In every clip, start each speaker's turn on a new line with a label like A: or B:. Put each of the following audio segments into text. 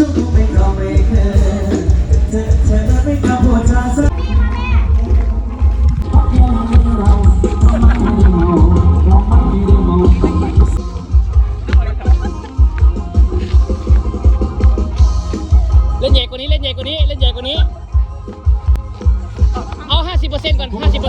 A: เล่ยอมไม่เว่าพูด
B: เล่นใหญ่กว่านี้ เล่นใหญ่กว่านี้ เล่นใหญ่กว่านี้ เอา 50%ก่อน 50%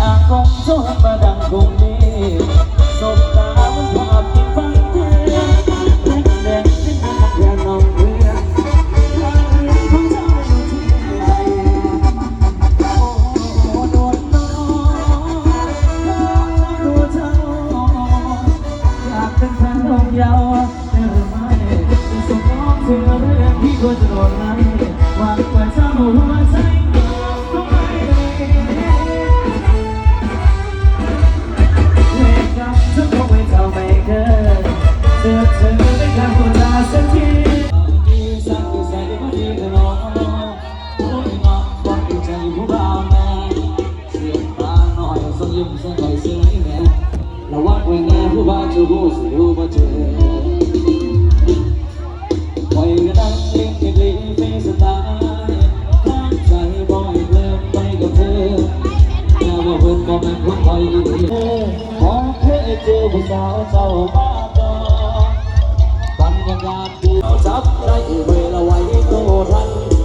C: อากงชอบมา
A: ดังกงนี้ ยิ้มซะหน่อยสิแม่ระวังไว้แน่ผู้บ้าจะรู้สิรู้ว่าเจอปล่อยกระดังเล็กเล็กเล็กเฟสตาตั้งใจบ่อยเริ่มไปกับเธอแต่ว่าเนก็มันคงคอยขอเคยเจอผู้สาวเจ้าบ้าบอปันยังดูจับได้เวลาไว้ตัวทัน